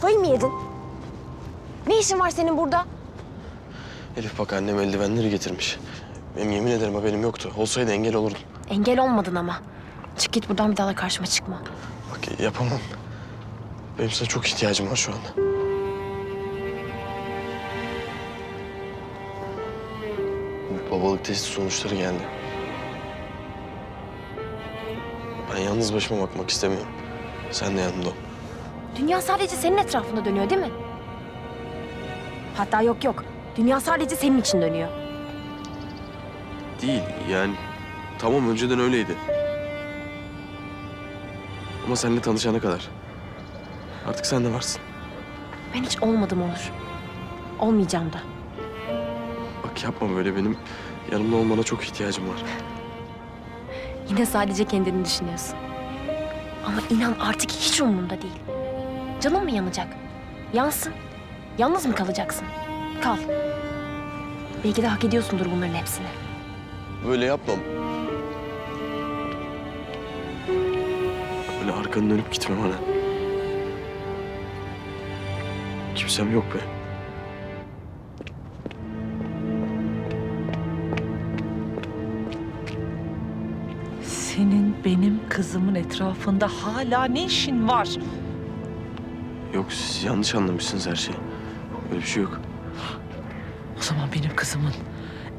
Kafayı mı yedin? Ne işin var senin burada? Elif bak annem eldivenleri getirmiş. Benim yemin ederim haberim yoktu. Olsaydı engel olurdum. Engel olmadın ama. Çık git buradan bir daha da karşıma çıkma. Bak yapamam. Benim sana çok ihtiyacım var şu anda. Babalık testi sonuçları geldi. Ben yalnız başıma bakmak istemiyorum. Sen de yanımda ol. Dünya sadece senin etrafında dönüyor değil mi? Hatta yok yok. Dünya sadece senin için dönüyor. Değil yani tamam önceden öyleydi. Ama seninle tanışana kadar. Artık sen de varsın. Ben hiç olmadım Onur. Olmayacağım da. Bak yapma böyle benim yanımda olmana çok ihtiyacım var. Yine sadece kendini düşünüyorsun. Ama inan artık hiç umurumda değil. Canın mı yanacak? Yansın. Yalnız mı kalacaksın? Kal. Belki de hak ediyorsundur bunların hepsini. Böyle yapmam. Böyle arkanı dönüp gitme bana. Kimsem yok be. Senin benim kızımın etrafında hala ne işin var? Yok siz yanlış anlamışsınız her şeyi. Öyle bir şey yok. O zaman benim kızımın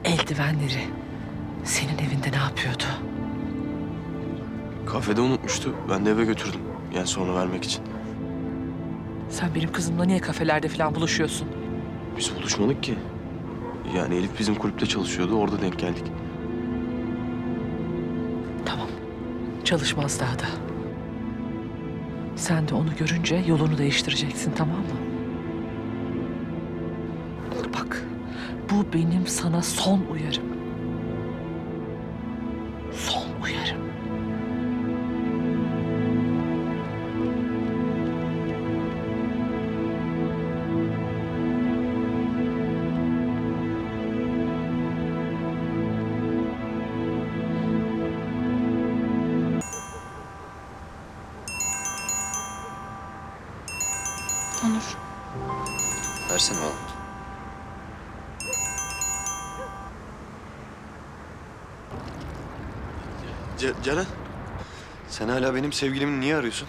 eldivenleri senin evinde ne yapıyordu? Kafede unutmuştu. Ben de eve götürdüm. Yani sonra vermek için. Sen benim kızımla niye kafelerde falan buluşuyorsun? Biz buluşmadık ki. Yani Elif bizim kulüpte çalışıyordu. Orada denk geldik. Tamam. Çalışmaz daha da. Sen de onu görünce yolunu değiştireceksin tamam mı? Bak bu benim sana son uyarım. Versene oğlum. Ce Ceren. Sen hala benim sevgilimi niye arıyorsun?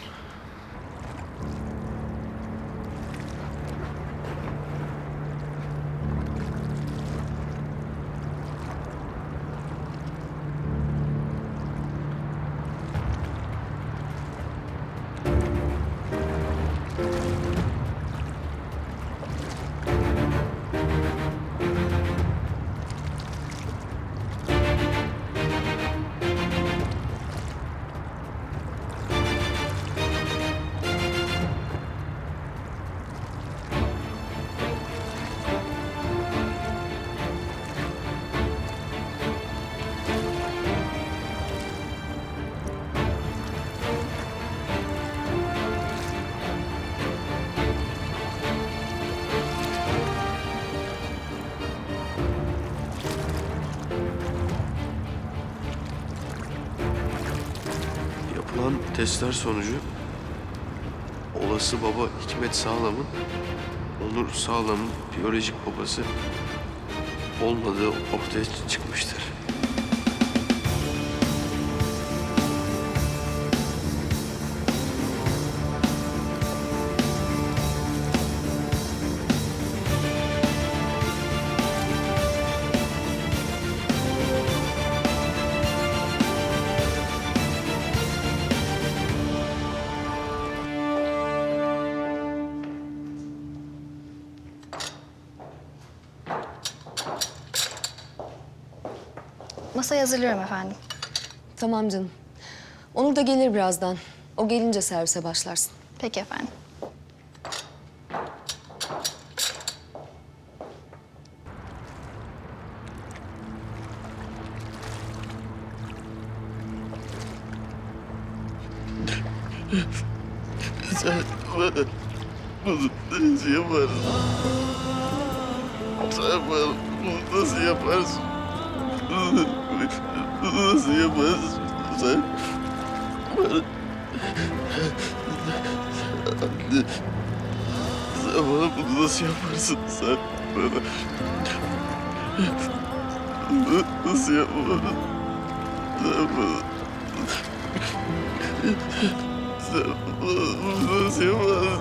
Yapılan testler sonucu olası baba Hikmet Sağlam'ın Onur Sağlam'ın biyolojik babası olmadığı ortaya çıkmıştır. Masayı hazırlıyorum efendim. Tamam canım. Onur da gelir birazdan. O gelince servise başlarsın. Peki efendim. Sen bana bunu nasıl yaparsın? Sen bana bunu nasıl yaparsın? Bunu nasıl yaparsın sen? Bana... Sen bana bunu nasıl yaparsın sen bana? Nasıl yaparsın? Sen bana... Sen bana nasıl yaparsın?